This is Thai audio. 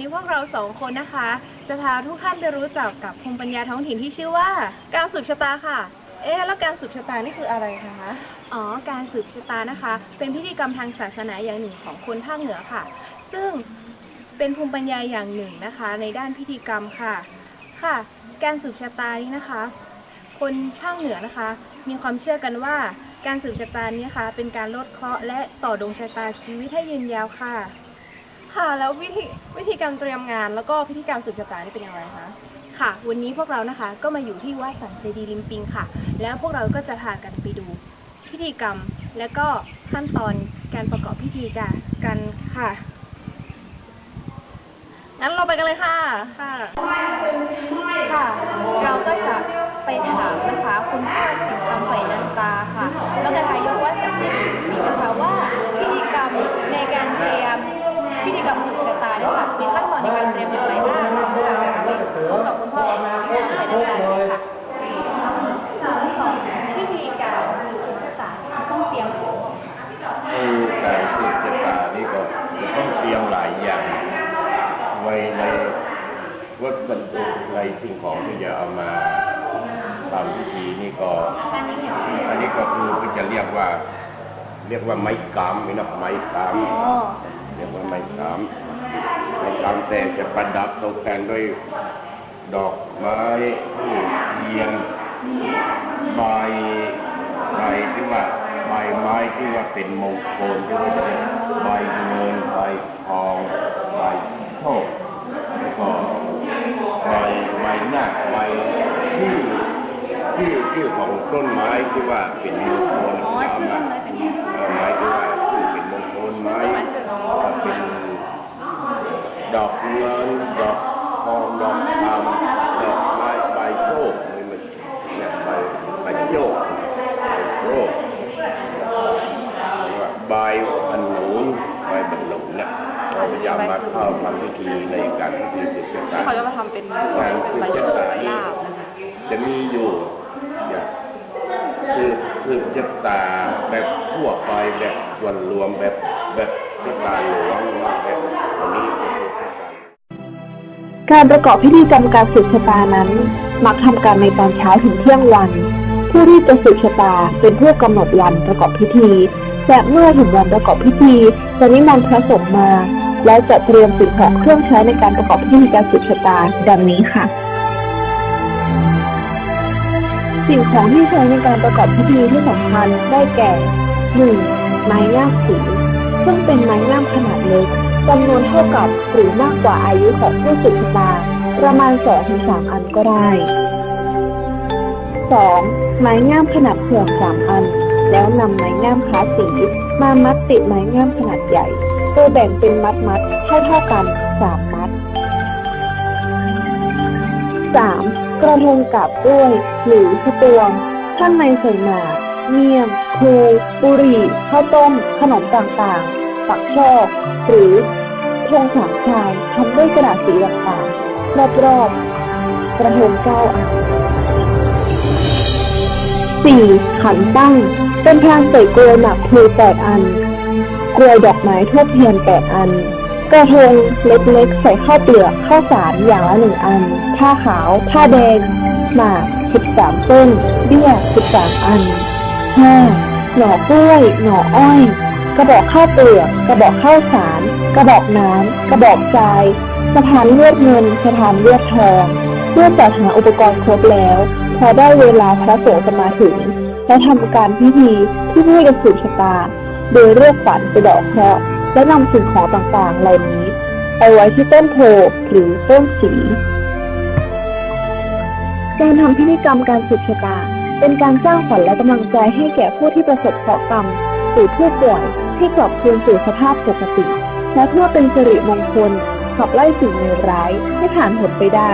นนี้พวกเราสองคนนะคะ จะพาทุกท่านไปรู้จักกับภูมิปัญญาท้องถิ่นที่ชื่อว่า การสืบชะตาค่ะ เอ๊ะแล้วการสืบชะตานี่คืออะไรคะอ๋อการสืบชะตานะคะ เป็นพิธีกรรมทางศาสนาอย่างหนึ่งของคนภาคเหนือค่ะ ซึ่งเป็นภูมิปัญญาอย่างหนึ่งนะคะ ในด้านพิธีกรรมค่ะ ค่ะ การสืบชะตานี้นะคะ คนภาคเหนือนะคะ มีความเชื่อกันว่าการสืบชะตานี้นะคะ เป็นการลดเคราะห์และต่อดวงชะตาชีวิตให้ยืนยาวค่ะ ค่ะ แล้ววิธีวิธีการเตรียมงานแล้วก็พิธีการสืบชะตานี่เป็นอย่างไรคะ ค่ะ วันนี้พวกเรานะคะก็มาอยู่ที่วัดสันเจดีริมปิงค่ะ แล้วพวกเราก็จะพากันไปดู พิธีกรรมและก็ขั้นตอนการประกอบพิธีกันกันค่ะ งั้นเราไปกันเลยค่ะ ค่ะค่ะ เราก็จะไปถามนะคะคุณพ่อสิงคำใส่นันตาค่ะ แล้วก็นายกวัดสันติมีนะคะว่า วัตถุในสิ่งของที่จะเอามาทำพิธีนี่ก็ อันนี้ก็คือก็จะเรียกว่า เรียกว่าไม้กามนี่นะไม้กามเรียกว่าไม้กามไม้กามแต่จะประดับตกแต่งด้วยดอกไม้เทียนใบใบที่ว่าใบไม้ที่ว่าเป็นมงคลที่ว่าจะเป็นใบเงินใบทองใบโชคแล้วก็ หน้าใบที่ที่ที่ของต้นไม้ที่ว่าเป็นมงคลอ๋อตามชื่อมาเลยเป็นยังไงเอ่อไม้ที่ว่าเป็นมงคลไม้เป็นดอกเงินดอกทองดอกคำดอกไม้ใบโชคนี่มันเนี่ยใบใบโชคใบโชคใบ เราพยายามมาเข้าทำพิธีในการพิธีสืบชะตาเขาจะมาทำเป็นการสืบชะตานี่ลาบนะคะจะมีอยู่เนี่ยคือคือชะตาแบบทั่วไปแบบส่วนรวมแบบแบบชะตาหลวงแบบอันนี้คือชะตาการประกอบพิธีกรรมการสืบชะตานั้น มักทำการในตอนเช้าถึงเที่ยงวัน ผู้ที่จะสืบชะตาเป็นผู้กำหนดวันประกอบพิธีและเมื่อถึงวันประกอบพิธีจะนิมนต์พระสงฆ์มา และจะเตรียมสิ่งของเครื่องใช้ในการประกอบพิธีการสืบชะตาดังนี้ค่ะ สิ่งของที่ใช้ในการประกอบพิธีที่สำคัญได้แก่ 1. ไม้งามสีซึ่งเป็นไม้งามขนาดเล็กจำนวนเท่ากับหรือมากกว่าอายุของผู้สืบชะตา ประมาณ 2-3 อันก็ได้ 2. ไม้งามขนาดเผื่อม3อัน แล้วนำไม้งามคาสีมามัดติดไม้งามขนาดใหญ่ โดยแบ่งเป็นมัดมัดๆเท่าเท่ากัน3มัด 3. กระทงกาบกล้วย หรือสตวง ข้างในใส่หมากเมี่ยงครูบุหรี่ข้าวต้ม ขนมต่างๆปักช่อหรือธงสามชายทำด้วยกระดาษสีต่างๆรอบๆกระทงเก้าอัน 4. ขันตั้ง เป็นพานใส่กลวยหมากเพลแปดอัน กลวยดอกไม้ทูบเทียนแปดอัน กระทงเล็กๆ ใส่ข้าวเปลือกข้าวสารอย่างละหนึ่งอัน ผ้าขาว ผ้าแดง หมากสิบสามต้นเบี้ยสิบสามอัน 5. หน่อกล้วย หน่ออ้อย กระบอกข้าวเปลือก กระบอกข้าวสาร กระบอกน้ำ กระบอกทราย สถานเลือดเงิน สถานเลือดทองเมื่อจัดหาอุปกรณ์ครบแล้ว พอได้เวลาพระสงฆ์จะมาถึง และทำการพิธีที่ให้กับสืบชะตา โดยเรียกฝันไปดอกเคราะห์และนำสิ่งของต่างๆเหล่านี้ ไปไว้ที่ต้นโพหรือต้นสีการทำพิธีกรรมการสืบชะตา เป็นการสร้างขวัญและกำลังใจให้แก่ผู้ที่ประสบเคราะห์กรรมหรือผู้ป่วยที่กลับคืนสู่สภาพปกติ และเพื่อเป็นสิริมงคลขับไล่สิ่งเลวร้ายให้ผ่านหดไปได้